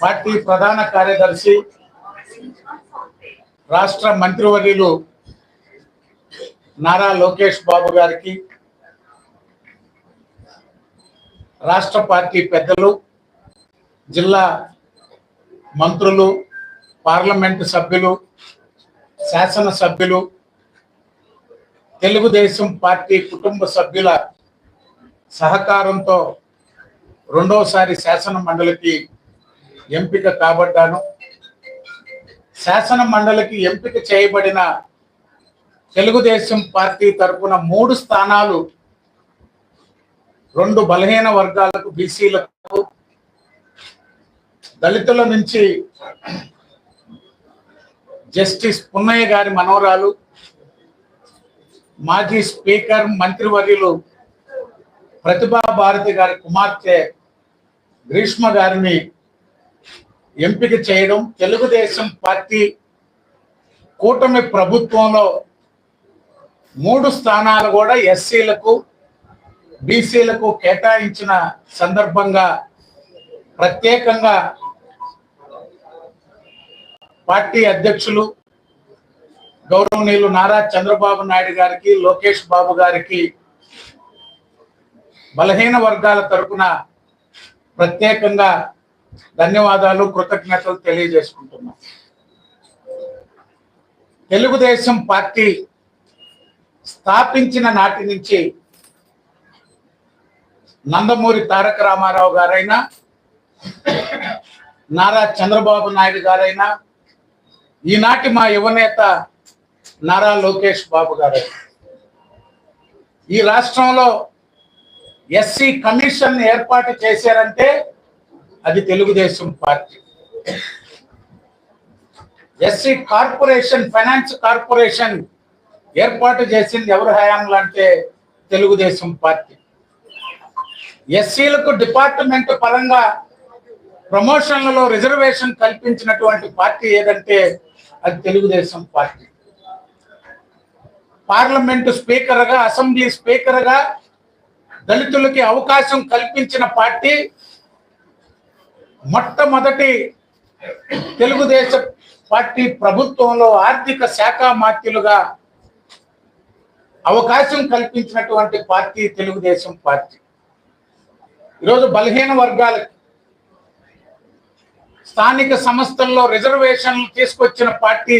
Party ప్రధాన కార్యదర్శి రాష్ట్ర మంత్రివర్యులు నారా లోకేష్ బాబు గారికి రాష్ట్ర పార్టీ పెద్దలు జిల్లా మంత్రులు పార్లమెంటు సభ్యులు శాసన సభ్యులు తెలుగుదేశం పార్టీ కుటుంబ సభ్యుల సహకారంతో రెండోసారి శాసన మండలికి ఎంపిక కాబడ్డాను. శాసన మండలికి ఎంపిక చేయబడిన తెలుగుదేశం పార్టీ తరపున మూడు స్థానాలు రెండు బలహీన వర్గాలకు బీసీలకు దళితుల నుంచి జస్టిస్ పున్నయ్య గారి మనవరాలు మాజీ స్పీకర్ మంత్రివర్యులు ప్రతిభా భారతి గారి కుమార్తె గ్రీష్మ గారిని ఎంపిక చేయడం తెలుగుదేశం పార్టీ కూటమి ప్రభుత్వంలో మూడు స్థానాలు కూడా ఎస్సీలకు బీసీలకు కేటాయించిన సందర్భంగా ప్రత్యేకంగా పార్టీ అధ్యక్షులు గౌరవనీయులు నారా చంద్రబాబు నాయుడు గారికి లోకేష్ బాబు గారికి బలహీన వర్గాల తరపున ప్రత్యేకంగా ధన్యవాదాలు కృతజ్ఞతలు తెలియజేసుకుంటున్నాం. తెలుగుదేశం పార్టీ స్థాపించిన నాటి నుంచి నందమూరి తారక రామారావు గారైనా నారా చంద్రబాబు నాయుడు గారైనా ఈనాటి మా యువనేత నారా లోకేష్ బాబు గారు. ఈ రాష్ట్రంలో ఎస్సీ కమిషన్ ఏర్పాటు చేశారంటే అది Telugu Desam party. SC corporation finance corporation ఏర్పాటు చేసింది ఎవరు హయాంలో అంటే తెలుగుదేశం పార్టీ. ఎస్సీలకు డిపార్ట్మెంట్ పరంగా ప్రమోషన్లలో రిజర్వేషన్ కల్పించినటువంటి పార్టీ ఏదంటే అది తెలుగుదేశం పార్టీ. పార్లమెంటు స్పీకర్గా అసెంబ్లీ స్పీకర్గా దళితులకి అవకాశం కల్పించిన పార్టీ మొట్టమొదటి తెలుగుదేశం పార్టీ ప్రభుత్వంలో ఆర్థిక శాఖ మాత్యులుగా అవకాశం కల్పించినటువంటి పార్టీ తెలుగుదేశం పార్టీ. ఈరోజు బలహీన వర్గాలకి స్థానిక సంస్థల్లో రిజర్వేషన్లు తీసుకొచ్చిన పార్టీ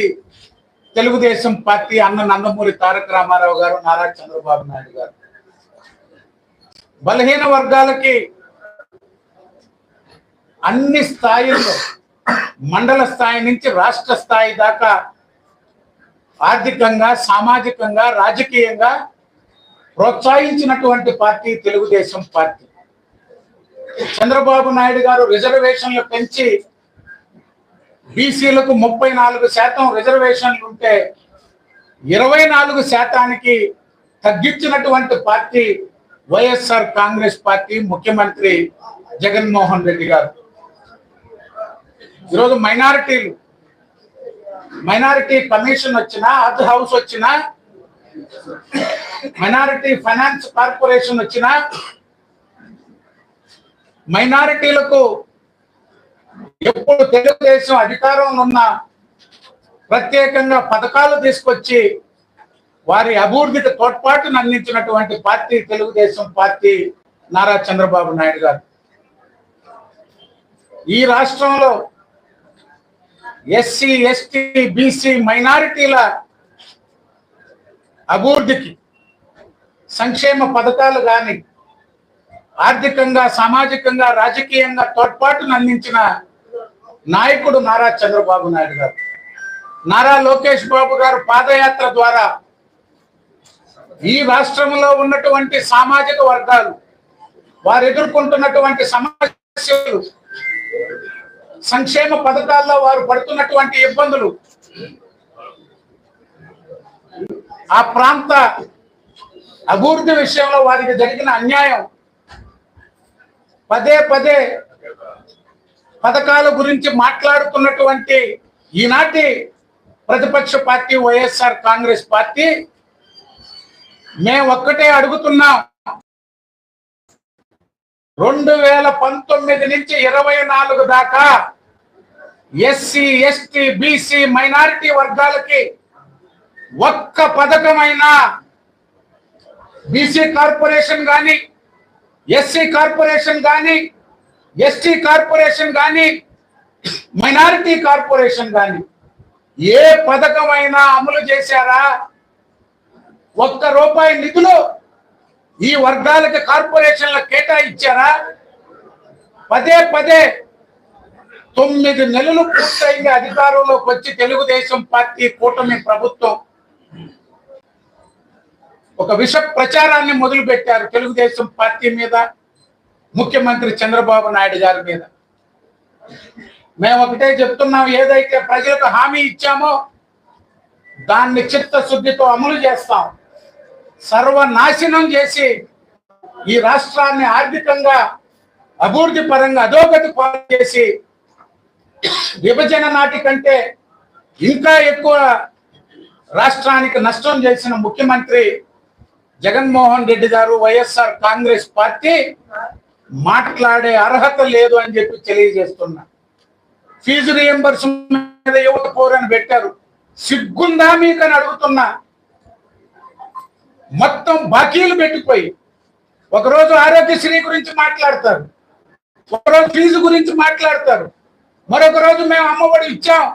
తెలుగుదేశం పార్టీ అన్న నందమూరి తారక రామారావు గారు నారా చంద్రబాబు నాయుడు గారు. బలహీన వర్గాలకి అన్ని స్థాయిల్లో మండల స్థాయి నుంచి రాష్ట్ర స్థాయి దాకా ఆర్థికంగా సామాజికంగా రాజకీయంగా ప్రోత్సహించినటువంటి పార్టీ తెలుగుదేశం పార్టీ. చంద్రబాబు నాయుడు గారు రిజర్వేషన్లు పెంచి బీసీలకు ముప్పై నాలుగు శాతం రిజర్వేషన్లు ఉంటే ఇరవై నాలుగు శాతానికి తగ్గించినటువంటి పార్టీ వైఎస్ఆర్ కాంగ్రెస్ పార్టీ ముఖ్యమంత్రి జగన్మోహన్ రెడ్డి గారు. ఈరోజు మైనారిటీలు. మైనారిటీ కమిషన్ వచ్చినా అద్ హౌస్ వచ్చినా మైనారిటీ ఫైనాన్స్ కార్పొరేషన్ వచ్చినా మైనారిటీలకు ఎప్పుడు తెలుగుదేశం అధికారంలో ఉన్న ప్రత్యేకంగా పథకాలు తీసుకొచ్చి వారి అభివృద్ధికి తోడ్పాటును అందించినటువంటి పార్టీ తెలుగుదేశం పార్టీ నారా చంద్రబాబు నాయుడు గారు. ఈ రాష్ట్రంలో ఎస్సీ ఎస్టీ బీసీ మైనారిటీల అభివృద్ధికి సంక్షేమ పథకాలు కానీ ఆర్థికంగా సామాజికంగా రాజకీయంగా తోడ్పాటును అందించిన నాయకుడు నారా చంద్రబాబు నాయుడు గారు. నారా లోకేష్ బాబు గారు పాదయాత్ర ద్వారా ఈ రాష్ట్రంలో ఉన్నటువంటి సామాజిక వర్గాలు వారు ఎదుర్కొంటున్నటువంటి సమస్యలు సంక్షేమ పథకాల్లో వారు పడుతున్నటువంటి ఇబ్బందులు. ఆ ప్రాంత అభివృద్ధి విషయంలో వారికి జరిగిన అన్యాయం. పదే పదే పథకాల గురించి మాట్లాడుతున్నటువంటి ఈనాటి ప్రతిపక్ష పార్టీ వైఎస్ఆర్ కాంగ్రెస్ పార్టీ మేము ఒక్కటే అడుగుతున్నాం. రెండు వేల పంతొమ్మిది నుంచి ఇరవై నాలుగు దాకా ఎస్సీ ఎస్టీ బీసీ మైనారిటీ వర్గాలకి ఒక్క పథకమైన బీసీ కార్పొరేషన్ కానీ ఎస్సీ కార్పొరేషన్ కానీ ఎస్టీ కార్పొరేషన్ కానీ మైనారిటీ కార్పొరేషన్ కానీ ఏ పథకమైనా అమలు చేశారా? ఒక్క రూపాయి నిధులు ఈ వర్గాలకు కార్పొరేషన్ల కేటాయించారా? పదే పదే తొమ్మిది నెలలు పూర్తయింది అధికారంలోకి వచ్చి తెలుగుదేశం పార్టీ కూటమి ప్రభుత్వం. ఒక విష ప్రచారాన్ని మొదలుపెట్టారు తెలుగుదేశం పార్టీ మీద ముఖ్యమంత్రి చంద్రబాబు నాయుడు గారి మీద. మేము ఒకటే చెప్తున్నాం ఏదైతే ప్రజలకు హామీ ఇచ్చామో దాన్ని చిత్తశుద్ధితో అమలు చేస్తాం. సర్వనాశనం చేసి ఈ రాష్ట్రాన్ని ఆర్థికంగా అభివృద్ధి పరంగా అధోగతి పాలు చేసి విభజన నాటి కంటే ఇంకా ఎక్కువ రాష్ట్రానికి నష్టం చేసిన ముఖ్యమంత్రి జగన్మోహన్ రెడ్డి గారు వైఎస్ఆర్ కాంగ్రెస్ పార్టీ మాట్లాడే అర్హత లేదు అని చెప్పి తెలియజేస్తున్నా. ఫీజు రియంబర్స్మెంట్ మీద యువత పోరని పెట్టారు. సిగ్గుందా మీకని అని అడుగుతున్నా. మొత్తం బాకీలు పెట్టిపోయి ఒకరోజు ఆరోగ్యశ్రీ గురించి మాట్లాడతారు ఒకరోజు ఫీజు గురించి మాట్లాడతారు మరొక రోజు మేము అమ్మఒడి ఇచ్చాం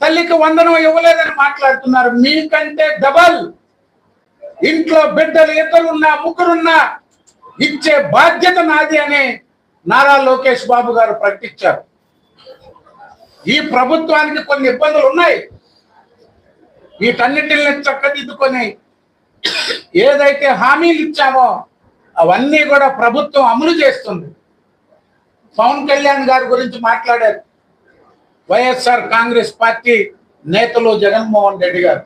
తల్లికి వందనం ఇవ్వలేదని మాట్లాడుతున్నారు. మీకంటే డబల్ ఇంట్లో బిడ్డలు ఇద్దరున్నా ముగ్గురున్నా ఇచ్చే బాధ్యత నాది అని నారా లోకేష్ బాబు గారు ప్రకటించారు. ఈ ప్రభుత్వానికి కొన్ని ఇబ్బందులు ఉన్నాయి. వీటన్నిటిని చక్కదిద్దుకొని ఏదైతే హామీలు ఇచ్చామో అవన్నీ కూడా ప్రభుత్వం అమలు చేస్తుంది. పవన్ కళ్యాణ్ గారి గురించి మాట్లాడారు. వైఎస్ఆర్ కాంగ్రెస్ పార్టీ నేతలు జగన్మోహన్ రెడ్డి గారు.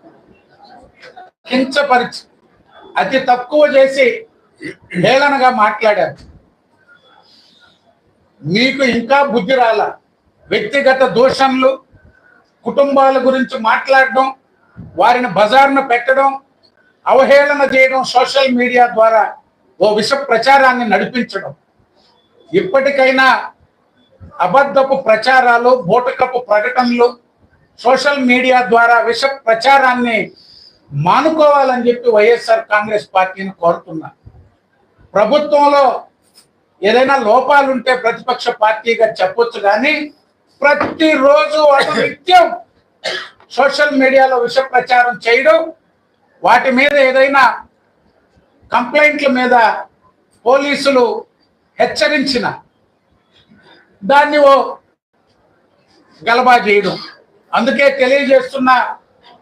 కించపరిచి అతి తక్కువ చేసి హేళనగా మాట్లాడారు. మీకు ఇంకా బుద్ధి రాల. వ్యక్తిగత దూషణలు కుటుంబాల గురించి మాట్లాడడం వారిని బజార్ను పెట్టడం అవహేళన చేయడం సోషల్ మీడియా ద్వారా ఓ విష ప్రచారాన్ని నడిపించడం. ఇప్పటికైనా అబద్ధపు ప్రచారాలు బోటకపు ప్రకటనలు సోషల్ మీడియా ద్వారా విష ప్రచారాన్ని మానుకోవాలని చెప్పి వైఎస్ఆర్ కాంగ్రెస్ పార్టీని కోరుతున్నా. ప్రభుత్వంలో ఏదైనా లోపాలు ఉంటే ప్రతిపక్ష పార్టీగా చెప్పొచ్చు కానీ ప్రతిరోజు అటు నిత్యం సోషల్ మీడియాలో విష ప్రచారం చేయడం వాటి మీద ఏదైనా కంప్లైంట్ల మీద పోలీసులు హెచ్చరించిన దాన్ని ఓ గలబా చేయడం. అందుకే తెలియజేస్తున్న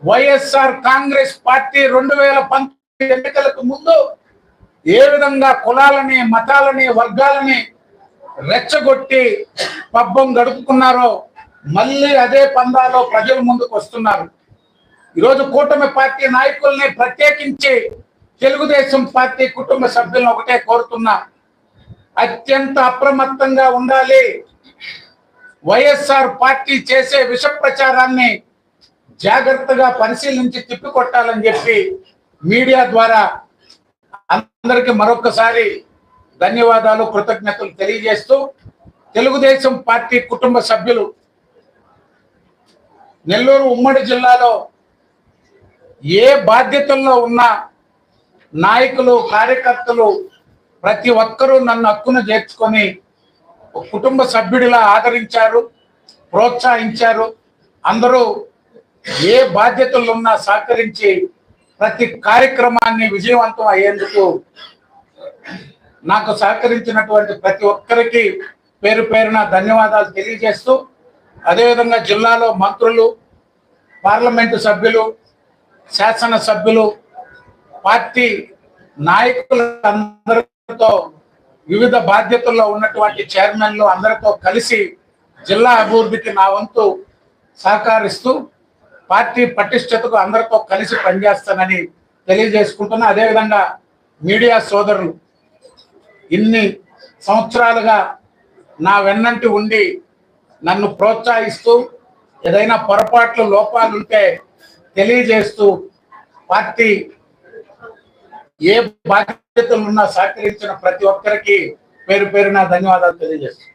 వైఎస్ఆర్ కాంగ్రెస్ పార్టీ రెండు వేల పంతొమ్మిది ఎన్నికలకు ముందు ఏ విధంగా కులాలని మతాలని వర్గాలని రెచ్చగొట్టి పబ్బం గడుపుకున్నారో మళ్ళీ అదే పందాలో ప్రజల ముందుకు వస్తున్నారు. ఈరోజు కూటమి పార్టీ నాయకుల్ని ప్రత్యేకించి తెలుగుదేశం పార్టీ కుటుంబ సభ్యులను ఒకటే కోరుతున్నా. అత్యంత అప్రమత్తంగా ఉండాలి. వైఎస్ఆర్ పార్టీ చేసే విష ప్రచారాన్ని జాగ్రత్తగా పరిశీలించి తిప్పికొట్టాలని చెప్పి మీడియా ద్వారా అందరికి మరొకసారి ధన్యవాదాలు కృతజ్ఞతలు తెలియజేస్తూ తెలుగుదేశం పార్టీ కుటుంబ సభ్యులు నెల్లూరు ఉమ్మడి జిల్లాలో ఏ బాధ్యతల్లో ఉన్న నాయకులు కార్యకర్తలు ప్రతి ఒక్కరూ నన్ను హక్కును చేర్చుకొని కుటుంబ సభ్యుడిలా ఆదరించారు ప్రోత్సహించారు. అందరూ ఏ బాధ్యతలు ఉన్నా సహకరించి ప్రతి కార్యక్రమాన్ని విజయవంతం అయ్యేందుకు నాకు సహకరించినటువంటి ప్రతి ఒక్కరికి పేరు పేరున ధన్యవాదాలు తెలియజేస్తూ అదేవిధంగా జిల్లాలో మంత్రులు పార్లమెంటు సభ్యులు శాసన సభ్యులు పార్టీ నాయకులందరితో వివిధ బాధ్యతల్లో ఉన్నటువంటి చైర్మన్లు అందరితో కలిసి జిల్లా అభివృద్ధికి నా వంతు సహకరిస్తూ పార్టీ పటిష్టతకు అందరితో కలిసి పనిచేస్తానని తెలియజేసుకుంటున్నా. అదేవిధంగా మీడియా సోదరులు ఇన్ని సంవత్సరాలుగా నా వెన్నంటి ఉండి నన్ను ప్రోత్సహిస్తూ ఏదైనా పొరపాట్లు లోపాలుంటే తెలియజేస్తూ పార్టీ ఏ బాధ్యతలు ఉన్నా సహకరించిన ప్రతి ఒక్కరికి పేరు పేరున ధన్యవాదాలు తెలియజేస్తున్నాను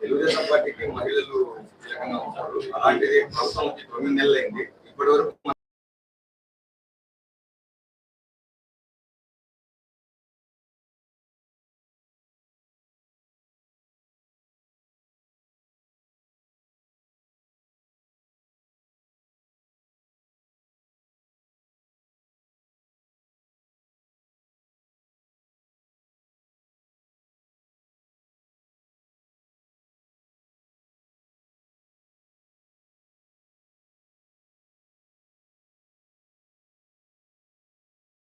తెలుగుదేశం పార్టీకి మహిళలు అలాంటిది ప్రభుత్వం వచ్చి తొమ్మిది నెలలు ఇప్పటి వరకు